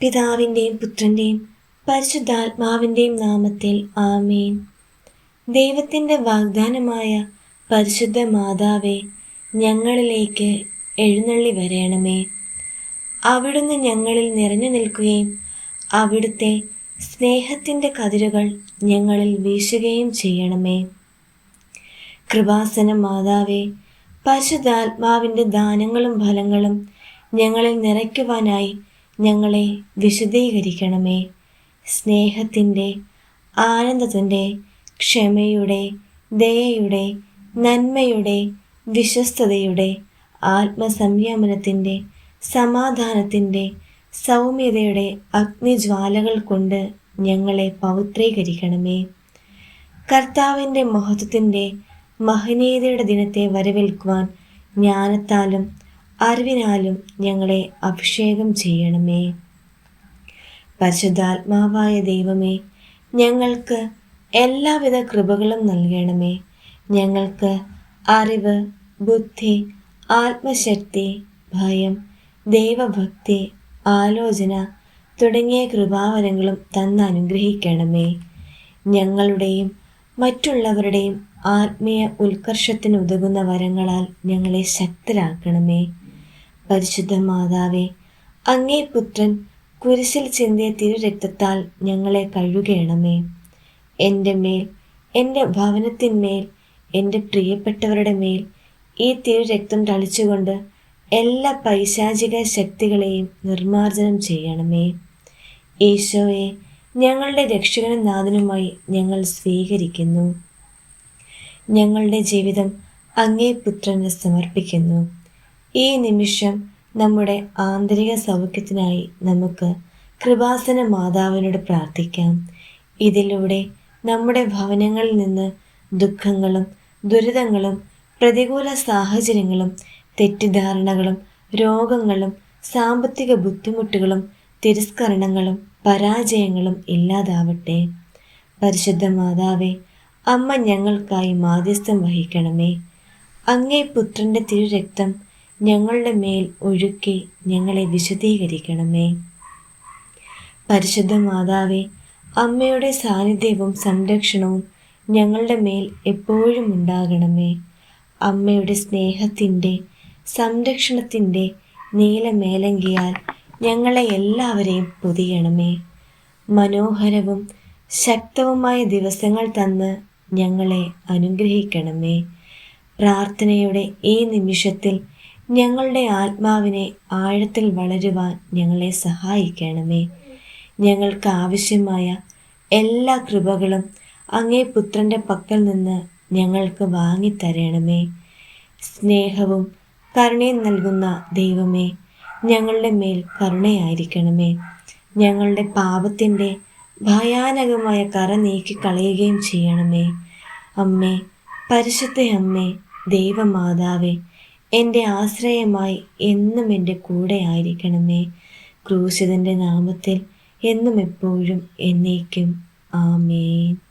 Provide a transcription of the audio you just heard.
പിതാവിന്റെയും പുത്രന്റെയും പരിശുദ്ധാത്മാവിന്റെയും നാമത്തിൽ ആമേൻ. ദൈവത്തിന്റെ വാഗ്ദാനമായ പരിശുദ്ധ മാതാവെ ഞങ്ങളിലേക്ക് എഴുന്നള്ളി വരയണമേ അവിടുന്ന് ഞങ്ങളിൽ നിറഞ്ഞു നിൽക്കുകയും അവിടുത്തെ സ്നേഹത്തിന്റെ കതിരുകൾ ഞങ്ങളിൽ വീശുകയും ചെയ്യണമേ. കൃപാസന മാതാവേ പരിശുദ്ധാത്മാവിന്റെ ദാനങ്ങളും ഫലങ്ങളും ഞങ്ങളിൽ നിറയ്ക്കുവാനായി ഞങ്ങളെ വിശദീകരിക്കണമേ. സ്നേഹത്തിന്റെ ആനന്ദത്തിന്റെ ക്ഷമയുടെ ദയയുടെ നന്മയുടെ വിശ്വസ്തതയുടെ ആത്മസംയമനത്തിന്റെ സമാധാനത്തിന്റെ സൗമ്യതയുടെ അഗ്നിജ്വാലകൾ കൊണ്ട് ഞങ്ങളെ പൗത്രീകരിക്കണമേ കർത്താവിന്റെ മഹത്വത്തിന്റെ മഹനീയതയുടെ ദിനത്തെ വരവേൽക്കുവാൻ ജ്ഞാനത്താലും അറിവിനാലും ഞങ്ങളെ അഭിഷേകം ചെയ്യണമേ. പരിശുദ്ധാത്മാവായ ദൈവമേ ഞങ്ങൾക്ക് എല്ലാവിധ കൃപകളും നൽകണമേ. ഞങ്ങൾക്ക് അറിവ് ബുദ്ധി ആത്മശക്തി ഭയം ദൈവഭക്തി ആലോചന തുടങ്ങിയ കൃപാവരങ്ങളും തന്ന് അനുഗ്രഹിക്കണമേ. ഞങ്ങളുടെയും മറ്റുള്ളവരുടെയും ആത്മീയ ഉത്കർഷത്തിന് ഉതകുന്ന വരങ്ങളാൽ ഞങ്ങളെ ശക്തരാക്കണമേ. പരിശുദ്ധ മാതാവേ അങ്ങേ പുത്രൻ കുരിശിൽ ചിന്തിയ തിരുരക്തത്താൽ ഞങ്ങളെ കഴുകേണമേ. എന്റെ മേൽ എന്റെ ഭവനത്തിന്മേൽ എന്റെ പ്രിയപ്പെട്ടവരുടെ മേൽ ഈ തിരുരക്തം തളിച്ചുകൊണ്ട് എല്ലാ പൈശാചിക ശക്തികളെയും നിർമ്മാർജനം ചെയ്യണമേ. ഈശോയെ ഞങ്ങളുടെ രക്ഷകനും നാഥനുമായി ഞങ്ങൾ സ്വീകരിക്കുന്നു. ഞങ്ങളുടെ ജീവിതം അങ്ങേ പുത്രന് സമർപ്പിക്കുന്നു. ഈ നിമിഷം നമ്മുടെ ആന്തരിക സൗഖ്യത്തിനായി നമുക്ക് കൃപാസന മാതാവിനോട് പ്രാർത്ഥിക്കാം. ഇതിലൂടെ നമ്മുടെ ഭവനങ്ങളിൽ നിന്ന് ദുഃഖങ്ങളും ദുരിതങ്ങളും പ്രതികൂല സാഹചര്യങ്ങളും തെറ്റിദ്ധാരണകളും രോഗങ്ങളും സാമ്പത്തിക ബുദ്ധിമുട്ടുകളും തിരസ്കരണങ്ങളും പരാജയങ്ങളും ഇല്ലാതാവട്ടെ. പരിശുദ്ധ മാതാവേ അമ്മ ഞങ്ങൾക്കായി മാധ്യസ്ഥം വഹിക്കണമേ. അങ്ങേ പുത്രന്റെ തിരുരക്തം ഞങ്ങളുടെ മേൽ ഒഴുക്കി ഞങ്ങളെ വിശദീകരിക്കണമേ. പരിശുദ്ധ മാതാവേ അമ്മയുടെ സാന്നിധ്യവും സംരക്ഷണവും ഞങ്ങളുടെ മേൽ എപ്പോഴും ഉണ്ടാകണമേ. അമ്മയുടെ സ്നേഹത്തിന്റെ സംരക്ഷണത്തിന്റെ നീലമേലങ്കിയാൽ ഞങ്ങളെ എല്ലാവരെയും പൊതിയണമേ. മനോഹരവും ശക്തവുമായ ദിവസങ്ങൾ തന്ന് ഞങ്ങളെ അനുഗ്രഹിക്കണമേ. പ്രാർത്ഥനയുടെ ഈ നിമിഷത്തിൽ ഞങ്ങളുടെ ആത്മാവിനെ ആഴത്തിൽ വളരുവാൻ ഞങ്ങളെ സഹായിക്കണമേ. ഞങ്ങൾക്ക് ആവശ്യമായ എല്ലാ കൃപകളും അങ്ങേ പുത്രന്റെ പക്കൽ നിന്ന് ഞങ്ങൾക്ക് വാങ്ങിത്തരണമേ. സ്നേഹവും കരുണയും നൽകുന്ന ദൈവമേ ഞങ്ങളുടെ മേൽ കരുണയായിരിക്കണമേ. ഞങ്ങളുടെ പാപത്തിന്റെ ഭയാനകമായ കറ നീക്കി കളയുകയും ചെയ്യണമേ. അമ്മേ പരിശുദ്ധ അമ്മേ ദൈവമാതാവേ എന്റെ ആശ്രയമായി എന്നും എന്റെ കൂടെ ആയിരിക്കണമേ. ക്രൂശിതന്റെ നാമത്തിൽ എന്നും എപ്പോഴും എന്നേക്കും. ആമേൻ.